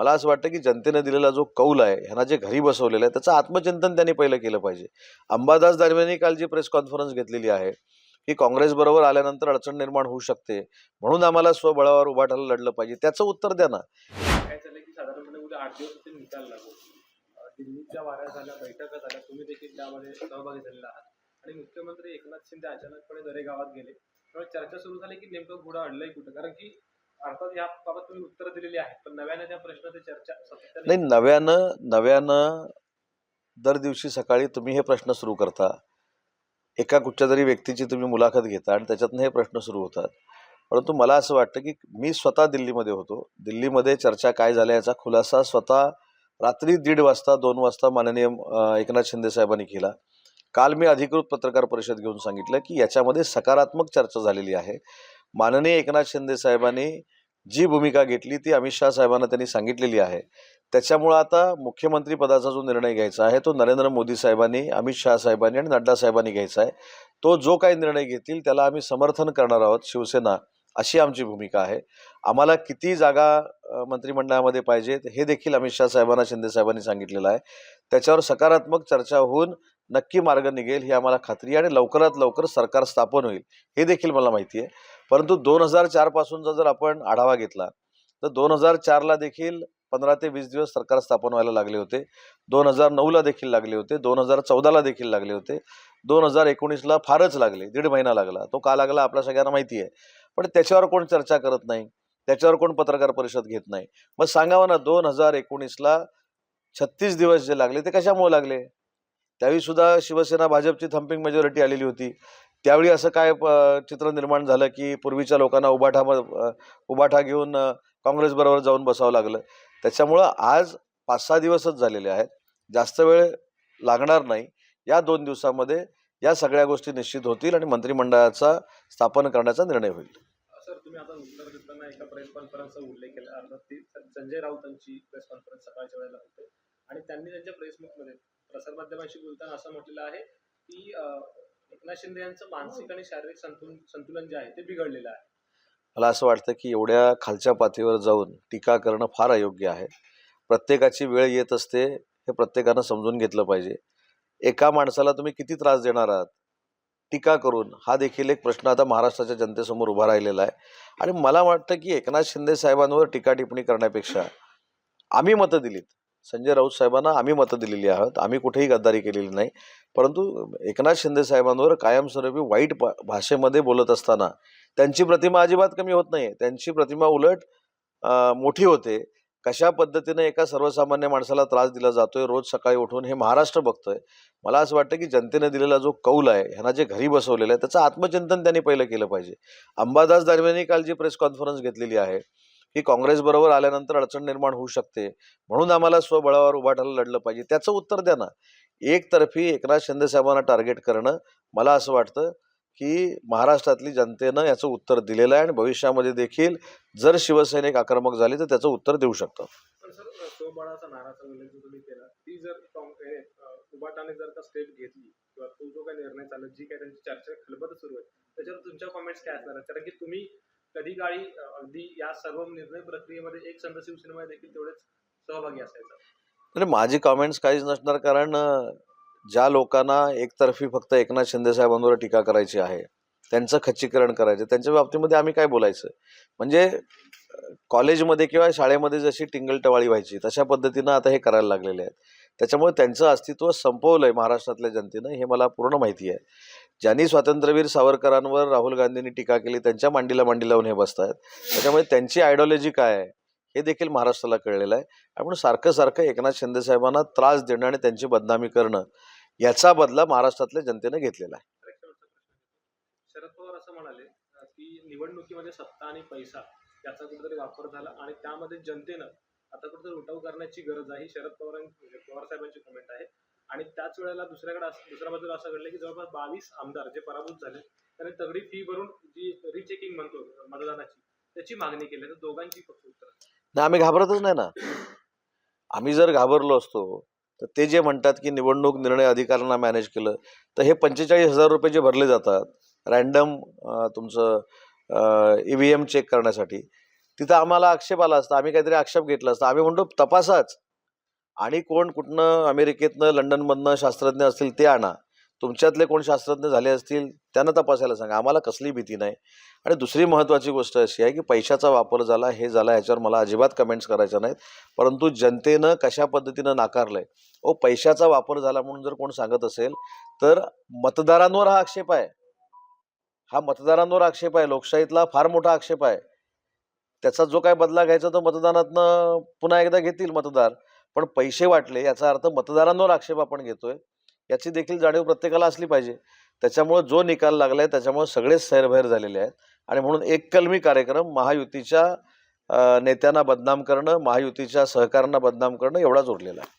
मला असं वाटतं की जनतेनं दिलेला जो कौल आहे ह्यांना जे घरी बसवलेलं आहे त्याचं आत्मचिंतन त्यांनी पहिलं केलं पाहिजे. अंबादास दरम्यानही काल जी प्रेस कॉन्फरन्स घेतलेली आहे की काँग्रेसबरोबर आल्यानंतर अडचण निर्माण होऊ शकते म्हणून आम्हाला स्वबळावर उभाटायला लढलं पाहिजे त्याचं उत्तर द्या ना. काय झालं की साधारणपणे उद्या आठ दिवस निकाल लागू? दिल्लीच्या वाऱ्या झाल्या बैठका झाल्या तुम्ही देखील त्यामध्ये सहभागी झालेला आहात. आणि मुख्यमंत्री एकनाथ शिंदे अचानकपणे दरे गावात गेले. त्यामुळे चर्चा सुरू झाली की नेमकं घोडा अडलंय कुठं? कारण की अर्थात या बाबत तुम्ही उत्तरं दिलेली आहेत पण नव्याने त्या प्रश्नाची चर्चा सातत्याने नाही नव्यानं नव्यानं दर दिवशी सकाळी तुम्ही हे प्रश्न सुरू करता. एका कुठच्या तरी व्यक्तीची तुम्ही मुलाखत घेता आणि त्याच्यातनं हे प्रश्न सुरू होतात. परंतु मला असं वाटतं की मी स्वतः दिल्लीमध्ये होतो. दिल्लीमध्ये चर्चा काय झाल्या याचा खुलासा स्वतः रात्री दीड वाजता दोन वाजता माननीय अं, एकनाथ शिंदे साहेबांनी केला. काल मी अधिकृत पत्रकार परिषद घेऊन सांगितलं की याच्यामध्ये सकारात्मक चर्चा झालेली आहे. माननीय एकनाथ शिंदे साहेबांनी जी भूमिका घेतली ती अमित शहा साहेबांना त्यांनी सांगितलेली आहे. त्याच्यामुळं आता मुख्यमंत्री पदाचा जो निर्णय घ्यायचा आहे तो नरेंद्र मोदी साहेबांनी अमित शहा साहेबांनी आणि नड्डा साहेबांनी घ्यायचा आहे. तो जो काही निर्णय घेतील त्याला आम्ही समर्थन करणार आहोत शिवसेना अशी आमची भूमिका आहे. आम्हाला किती जागा मंत्रिमंडळामध्ये पाहिजेत हे देखील अमित शहा साहेबांना शिंदे साहेबांनी सांगितलेलं आहे. त्याच्यावर सकारात्मक चर्चा होऊन नक्की मार्ग निघेल ही आम्हाला खात्री आहे आणि लवकरात लवकर सरकार स्थापन होईल हे देखील मला माहिती आहे. परंतु दोन हजार चारपासूनचा जर आपण आढावा घेतला तर दोन हजार चारला देखील पंधरा ते वीस दिवस सरकार स्थापन व्हायला लागले होते. दोन हजार नऊला देखील लागले होते. दोन हजार चौदाला देखील लागले होते. दोन हजार एकोणीसला फारच लागले दीड महिना लागला. तो का लागला आपल्या सगळ्यांना माहिती आहे. पण त्याच्यावर कोण चर्चा करत नाही? त्याच्यावर कोण पत्रकार परिषद घेत नाही? मग सांगावं ना दोन हजार एकोणीसला छत्तीस दिवस जे लागले ते कशामुळे लागले? त्यावेळी सुद्धा शिवसेना भाजपची थम्पिंग मेजॉरिटी आलेली होती. त्यावेळी असं काय प- चित्र निर्माण झालं की पूर्वीच्या लोकांना उबाठा उबाठा घेऊन काँग्रेसबरोबर जाऊन बसावं लागलं. त्याच्यामुळं आज पाच सहा दिवसच झालेले आहेत. जास्त वेळ लागणार नाही. या दोन दिवसामध्ये या सगळ्या गोष्टी निश्चित होतील आणि मंत्रिमंडळाचा स्थापन करण्याचा निर्णय होईल. सर तुम्ही आता उत्तर देताना एका प्रेस कॉन्फरन्सचा उल्लेख केला. अर्थात संजय राऊतांची प्रेस कॉन्फरन्स सकाळच्या वेळेला होते. आणि त्यांनी त्यांच्या प्रेसमध्ये प्रसारमाध्यमांशी बोलताना असं म्हटलेलं आहे की एकनाथ शिंदे यांचं मानसिक आणि शारीरिक संतुलन संतुलन जे आहे ते बिघडलेलं आहे. मला असं वाटतं की एवढ्या खालच्या पातळीवर जाऊन टीका करणं फार अयोग्य आहे. प्रत्येकाची वेळ येत असते हे प्रत्येकानं समजून घेतलं पाहिजे. एका माणसाला तुम्ही किती त्रास देणार आहात? टीका करून हा देखील एक प्रश्न आता महाराष्ट्राच्या जनतेसमोर उभा राहिलेला आहे. आणि मला वाटतं की एकनाथ शिंदे साहेबांवर टीका टिप्पणी करण्यापेक्षा आम्ही मतं दिलीत. संजय राऊत साहेबांना आम्ही मतं दिलेली आहोत. आम्ही कुठेही गद्दारी केलेली नाही. परंतु एकनाथ शिंदे साहेबांवर कायमस्वरूपी वाईट भाषेमध्ये बोलत असताना त्यांची प्रतिमा अजिबात कमी होत नाही त्यांची प्रतिमा उलट मोठी होते. कशा पद्धतीने एका सर्वसामान्य माणसाला त्रास दिला जातोय रोज सकाळी उठून हे महाराष्ट्र बघतोय. मला असं वाटतं की जनतेने दिलेला जो कौल आहे ह्यांना जे घरी बसवलेलं आहे त्याचं आत्मचिंतन त्यांनी पहिलं केलं पाहिजे. अंबादास दरम्यानही काल जी प्रेस कॉन्फरन्स घेतलेली आहे की काँग्रेसबरोबर आल्यानंतर अडचण निर्माण होऊ शकते. म्हणून आम्हाला स्वबळावर उभाटायला लढलं पाहिजे. त्याचं उत्तर द्या ना. एकतर्फी एकनाथ शिंदे साहेबांना टार्गेट करणं मला असं वाटतं की महाराष्ट्रातली जनतेनं याचं उत्तर दिलेलं आहे आणि भविष्यामध्ये देखील जर शिवसैनिक आक्रमक झाली तर त्याचं उत्तर देऊ शकतं. जर का स्टेप घेतली किंवा तो जो काही निर्णय जी त्यांची चर्चा खलबत सुरू आहे त्याच्यावर तुमच्या कॉमेंट्स काय असणार कारण की तुम्ही कधी काळी अगदी या सर्व निर्णय प्रक्रियेमध्ये एक संघ शिवसेनेमध्ये देखील तेवढेच सहभागी असायचं. माझी कॉमेंट्स काहीच नसणार कारण ज्या लोकांना एकतर्फी फक्त एकनाथ शिंदे साहेबांवर टीका करायची आहे त्यांचं खच्चीकरण करायचं त्यांच्या बाबतीमध्ये आम्ही काय बोलायचं? म्हणजे कॉलेजमध्ये किंवा शाळेमध्ये जशी टिंगलटवाळी व्हायची तशा पद्धतीनं आता हे करायला लागलेले आहेत. त्याच्यामुळे त्यांचं अस्तित्व संपवलं आहे महाराष्ट्रातल्या जनतेनं हे मला पूर्ण माहिती आहे. ज्यांनी स्वातंत्र्यवीर सावरकरांवर राहुल गांधींनी टीका केली त्यांच्या मांडीला मांडी लावून हे बसत त्याच्यामुळे त्यांची आयडिओलॉजी काय आहे हे देखील महाराष्ट्राला कळलेलं आहे. आपण सारखं सारखं एकनाथ शिंदे साहेबांना त्रास देणं आणि त्यांची बदनामी करणं याचा बदला महाराष्ट्रातल्या जनतेनं घेतलेला आहे. शरद पवार असं म्हणाले की निवडणुकीमध्ये सत्ता आणि पैसा याचा कुठेतरी वापर झाला आणि त्यामध्ये जनतेनं आता कुठेतरी उठाव करण्याची गरज आहे. शरद पवार पवार साहेबांची कमेंट आहे. आणि त्याच वेळेला दुसऱ्याकडे असं- दुसऱ्या बाजूला असं घडलं की जवळपास बावीस आमदार जे पराभूत झाले त्यांनी तगडी फी भरून जी रिचेकिंग म्हणतो मतदानाची त्याची मागणी केली. तर दोघांची फक्त उत्तर. नाही आम्ही घाबरतच नाही ना. आम्ही जर घाबरलो असतो तर ते जे म्हणतात की निवडणूक निर्णय अधिकाऱ्यांना मॅनेज केलं तर हे पंचेचाळीस हजार रुपये जे भरले जातात रॅन्डम तुमचं ई व्ही एम चेक करण्यासाठी तिथं आम्हाला आक्षेप आला असता आम्ही काहीतरी आक्षेप घेतला असता. आम्ही म्हणतो तपासाच. आणि कोण कुठनं अमेरिकेतनं लंडनमधनं शास्त्रज्ञ असतील ते आणा. तुमच्यातले कोण शास्त्रज्ञ झाले असतील त्यांना तपासायला सांगा. आम्हाला कसली भीती नाही. आणि दुसरी महत्त्वाची गोष्ट अशी आहे की पैशाचा वापर झाला हे झाला ह्याच्यावर मला अजिबात कमेंट्स करायच्या नाहीत. परंतु जनतेनं कशा पद्धतीनं नाकारलं आहे ओ पैशाचा वापर झाला म्हणून जर कोण सांगत असेल तर मतदारांवर हा आक्षेप आहे. हा मतदारांवर आक्षेप आहे. लोकशाहीतला फार मोठा आक्षेप आहे. त्याचा जो काय बदला घ्यायचा तो मतदानातनं पुन्हा एकदा घेतील मतदार. पण पैसे वाटले याचा अर्थ मतदारांवर आक्षेप आपण घेतोय याची देखील जाणीव प्रत्येकाला असली पाहिजे. त्याच्यामुळं जो निकाल लागलाय त्याच्यामुळे सगळेच सैरभैर झालेले आहेत. आणि म्हणून एक कलमी कार्यक्रम महायुतीच्या नेत्यांना बदनाम करणं महायुतीच्या सहकारांना बदनाम करणं एवढाच उरलेला आहे.